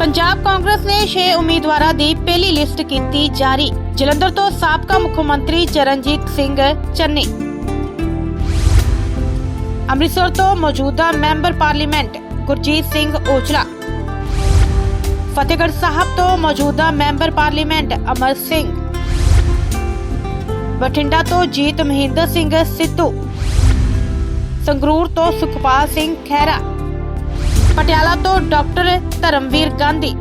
ਪੰਜਾਬ ਕਾਂਗਰਸ ਨੇ 6 ਉਮੀਦਵਾਰਾਂ ਦੀ ਪਹਿਲੀ ਲਿਸਟ ਕੀਤੀ ਜਾਰੀ। ਜਲੰਧਰ ਤੋਂ ਸਾਬਕਾ ਮੁੱਖ ਮੰਤਰੀ ਚਰਨਜੀਤ ਸਿੰਘ ਚੰਨੀ। ਅੰਮ੍ਰਿਤਸਰ ਤੋਂ ਮੌਜੂਦਾ ਮੈਂਬਰ ਪਾਰਲੀਮੈਂਟ ਗੁਰਜੀਤ ਸਿੰਘ ਔਜਲਾ ਫਤਿਹਗੜ੍ਹ ਸਾਹਿਬ ਤੋਂ ਮੌਜੂਦਾ ਮੈਂਬਰ ਪਾਰਲੀਮੈਂਟ ਅਮਰ ਸਿੰਘ। ਬਠਿੰਡਾ ਤੋਂ ਜੀਤ ਮਹਿੰਦਰ ਸਿੰਘ ਸਿੱਧੂ। ਸੰਗਰੂਰ ਤੋਂ ਸੁਖਪਾਲ ਸਿੰਘ ਖਹਿਰਾ। ਪਟਿਆਲਾ ਤੋਂ ਡਾਕਟਰ ਧਰਮਵੀਰ ਗਾਂਧੀ।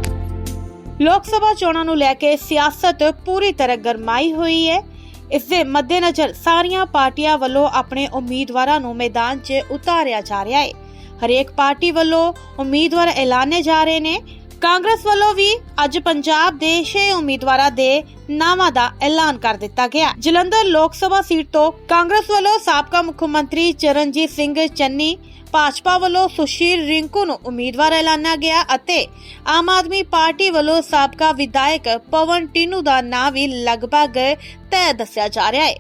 ਲੋਕ ਸਭਾ ਚੋਣਾਂ ਨੂੰ ਲੈ ਕੇ ਸਿਆਸਤ ਪੂਰੀ ਤਰ੍ਹਾਂ ਗਰਮਾਈ ਹੋਈ ਹੈ। ਇਸ ਦੇ ਮੱਦੇਨਜ਼ਰ ਸਾਰੀਆਂ ਪਾਰਟੀਆਂ ਵੱਲੋਂ ਆਪਣੇ ਉਮੀਦਵਾਰਾਂ ਨੂੰ ਮੈਦਾਨ 'ਚ ਉਤਾਰਿਆ ਜਾ ਰਿਹਾ ਹੈ। ਹਰੇਕ ਪਾਰਟੀ ਵੱਲੋਂ ਉਮੀਦਵਾਰ ਐਲਾਨੇ ਜਾ ਰਹੇ ਨੇ। ਕਾਂਗਰਸ ਵੱਲੋਂ ਵੀ ਅੱਜ ਪੰਜਾਬ ਦੇ 6 ਉਮੀਦਵਾਰਾਂ ਦੇ ਨਾਵਾਂ ਦਾ ਐਲਾਨ ਕਰ ਦਿੱਤਾ ਗਿਆ। ਜਲੰਧਰ ਲੋਕ ਸਭਾ ਸੀਟ ਤੋਂ ਕਾਂਗਰਸ ਵੱਲੋਂ ਸਾਬਕਾ ਮੁੱਖ ਮੰਤਰੀ ਚਰਨਜੀਤ ਸਿੰਘ ਚੰਨੀ, ਭਾਜਪਾ ਵੱਲੋਂ ਸੁਸ਼ੀਲ ਰਿੰਕੂ ਨੂੰ ਉਮੀਦਵਾਰ ਐਲਾਨਿਆ ਗਿਆ ਅਤੇ ਆਮ ਆਦਮੀ ਪਾਰਟੀ ਵੱਲੋਂ ਸਾਬਕਾ ਵਿਧਾਇਕ ਪਵਨ ਟੀਨੂ ਦਾ ਨਾਂ ਵੀ ਲਗਭਗ ਤੈਅ ਦੱਸਿਆ ਜਾ ਰਿਹਾ ਹੈ।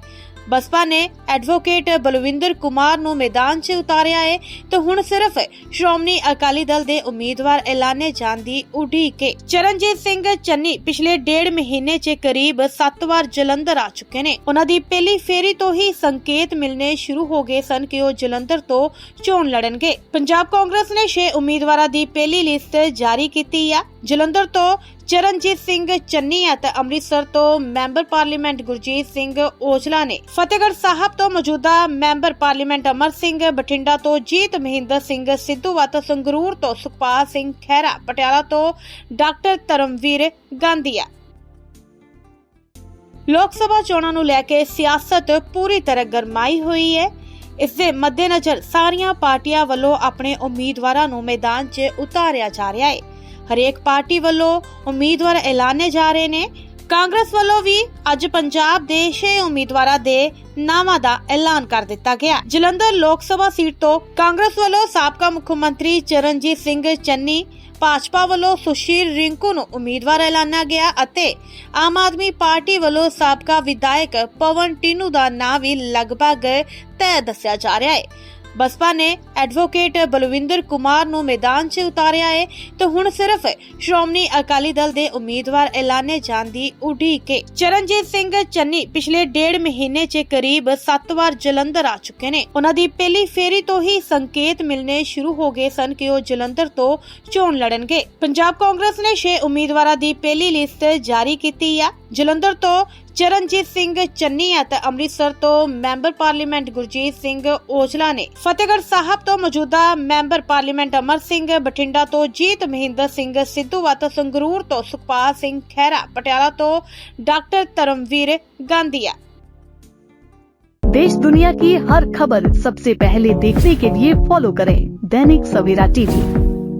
ਬਸਪਾ ਨੇ ਐਡਵੋਕੇਟ ਬਲਵਿੰਦਰ ਕੁਮਾਰ ਨੂੰ ਮੈਦਾਨ 'ਚ ਉਤਾਰਿਆ ਹੈ ਤੇ ਹੁਣ ਸਿਰਫ ਸ਼੍ਰੋਮਣੀ ਅਕਾਲੀ ਦਲ ਦੇ ਉਮੀਦਵਾਰ ਐਲਾਨੇ ਜਾਣ ਦੀ ਉਡੀਕ ਹੈ ਚਰਨਜੀਤ ਸਿੰਘ ਚੰਨੀ ਪਿਛਲੇ ਡੇਢ ਮਹੀਨੇ 'ਚ ਕਰੀਬ 7 ਵਾਰ ਜਲੰਧਰ ਆ ਚੁੱਕੇ ਨੇ। ਉਹਨਾਂ ਦੀ ਪਹਿਲੀ ਫੇਰੀ ਤੋਂ ਹੀ ਸੰਕੇਤ ਮਿਲਨੇ ਸ਼ੁਰੂ ਹੋ ਗਏ ਸਨ ਕਿ ਉਹ ਜਲੰਧਰ ਤੋਂ ਚੋਣ ਲੜਨਗੇ। ਪੰਜਾਬ ਕਾਂਗਰਸ ਨੇ 6 ਉਮੀਦਵਾਰਾਂ ਦੀ ਪਹਿਲੀ ਲਿਸਟ ਜਾਰੀ ਕੀਤੀ ਆ। ਜਲੰਧਰ ਤੋਂ ਚਰਨਜੀਤ ਸਿੰਘ ਚੰਨੀ ਅਤੇ ਅੰਮ੍ਰਿਤਸਰ ਤੋਂ ਮੈਂਬਰ ਪਾਰਲੀਮੈਂਟ ਗੁਰਜੀਤ ਸਿੰਘ ਓਜਲਾ ਨੇ ਫਤਿਹਗੜ੍ਹ ਸਾਹਿਬ ਤੋਂ ਮੌਜੂਦਾ ਮੈਂਬਰ ਪਾਰਲੀਮੈਂਟ ਅਮਰ ਸਿੰਘ ਬਠਿੰਡਾ ਤੋਂ ਜੀਤ ਮਹਿੰਦਰ ਸਿੰਘ ਸਿੱਧੂ ਅਤੇ ਸੰਗਰੂਰ ਤੋਂ ਸੁਖਪਾਲ ਸਿੰਘ ਖਹਿਰਾ, ਪਟਿਆਲਾ ਤੋਂ ਡਾਕਟਰ ਧਰਮਵੀਰ ਗਾਂਧੀਆ। ਲੋਕ ਸਭਾ ਚੋਣਾਂ ਨੂੰ ਲੈ ਕੇ ਸਿਆਸਤ ਪੂਰੀ ਤਰ੍ਹਾਂ ਗਰਮਾਈ ਹੋਈ ਹੈ। ਇਸ ਦੇ ਮੱਦੇਨਜ਼ਰ ਸਾਰੀਆਂ ਪਾਰਟੀਆਂ ਵੱਲੋਂ ਆਪਣੇ ਉਮੀਦਵਾਰਾਂ ਨੂੰ ਮੈਦਾਨ 'ਚ ਉਤਾਰਿਆ ਜਾ ਰਿਹਾ ਹੈ। ਹਰੇਕ ਪਾਰਟੀ ਵੱਲੋਂ ਉਮੀਦਵਾਰ ਐਲਾਨੇ ਜਾ ਰਹੇ ਨੇ। ਕਾਂਗਰਸ ਵੱਲੋਂ ਵੀ ਅੱਜ ਪੰਜਾਬ ਦੇ 6 ਉਮੀਦਵਾਰਾਂ ਦੇ ਨਾਵਾਂ ਦਾ ਐਲਾਨ ਕਰ ਦਿੱਤਾ ਗਿਆ। ਜਲੰਧਰ ਲੋਕ ਸਭਾ ਸੀਟ ਤੋਂ ਕਾਂਗਰਸ ਵੱਲੋਂ ਸਾਬਕਾ ਮੁੱਖ ਮੰਤਰੀ ਚਰਨਜੀਤ ਸਿੰਘ ਚੰਨੀ, ਭਾਜਪਾ ਵੱਲੋਂ ਸੁਸ਼ੀਲ ਰਿੰਕੂ ਨੂੰ ਉਮੀਦਵਾਰ ਐਲਾਨਿਆ ਗਿਆ ਅਤੇ ਆਮ ਆਦਮੀ ਪਾਰਟੀ ਵੱਲੋਂ ਸਾਬਕਾ ਵਿਧਾਇਕ ਪਵਨ ਟੀਨੂ ਦਾ ਨਾਂ ਵੀ ਲਗਭਗ ਤੈਅ ਦੱਸਿਆ ਜਾ ਰਿਹਾ ਹੈ। ਬਸਪਾ ਨੇ ਐਡਵੋਕੇਟ ਬਲਵਿੰਦਰ ਕੁਮਾਰ ਨੂੰ ਮੈਦਾਨ 'ਚ ਉਤਾਰਿਆ ਹੈ ਤੇ ਹੁਣ ਸਿਰਫ ਸ਼੍ਰੋਮਣੀ ਅਕਾਲੀ ਦਲ ਦੇ ਉਮੀਦਵਾਰ ਐਲਾਨੇ ਜਾਣ ਦੀ ਉਡੀਕ ਹੈ ਚਰਨਜੀਤ ਸਿੰਘ ਚੰਨੀ ਪਿਛਲੇ ਡੇਢ ਮਹੀਨੇ 'ਚ ਕਰੀਬ 7 ਵਾਰ ਜਲੰਧਰ ਆ ਚੁੱਕੇ ਨੇ। ਉਹਨਾਂ ਦੀ ਪਹਿਲੀ ਫੇਰੀ ਤੋਂ ਹੀ ਸੰਕੇਤ ਮਿਲਨੇ ਸ਼ੁਰੂ ਹੋ ਗਏ ਸਨ ਕਿ ਉਹ ਜਲੰਧਰ ਤੋਂ ਚੋਣ ਲੜਨਗੇ। ਪੰਜਾਬ ਕਾਂਗਰਸ ਨੇ 6 ਉਮੀਦਵਾਰਾਂ ਦੀ ਪਹਿਲੀ ਲਿਸਟ ਜਾਰੀ ਕੀਤੀ ਆ। ਜਲੰਧਰ ਤੋਂ ਚਰਨਜੀਤ ਸਿੰਘ ਚੰਨੀ ਅਤੇ ਅੰਮ੍ਰਿਤਸਰ ਤੋਂ ਮੈਂਬਰ ਪਾਰਲੀਮੈਂਟ ਗੁਰਜੀਤ ਸਿੰਘ ਔਜਲਾ ਨੇ ਫਤਿਹਗੜ੍ਹ ਸਾਹਿਬ ਤੋਂ ਮੌਜੂਦਾ ਮੈਂਬਰ ਪਾਰਲੀਮੈਂਟ ਅਮਰ ਸਿੰਘ ਬਠਿੰਡਾ ਤੋਂ ਜੀਤ ਮਹਿੰਦਰ ਸਿੰਘ ਸਿੱਧੂ ਅਤੇ ਸੰਗਰੂਰ ਤੋਂ ਸੁਖਪਾਲ ਸਿੰਘ ਖਹਿਰਾ ਪਟਿਆਲਾ ਤੋਂ ਡਾਕਟਰ ਧਰਮਵੀਰ ਗਾਂਧੀਆ देश दुनिया की हर खबर सबसे पहले देखने के लिए फॉलो करें Dainik Savera TV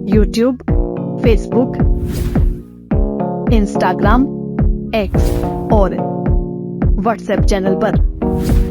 YouTube Facebook Instagram X और व्हाट्सएप चैनल पर।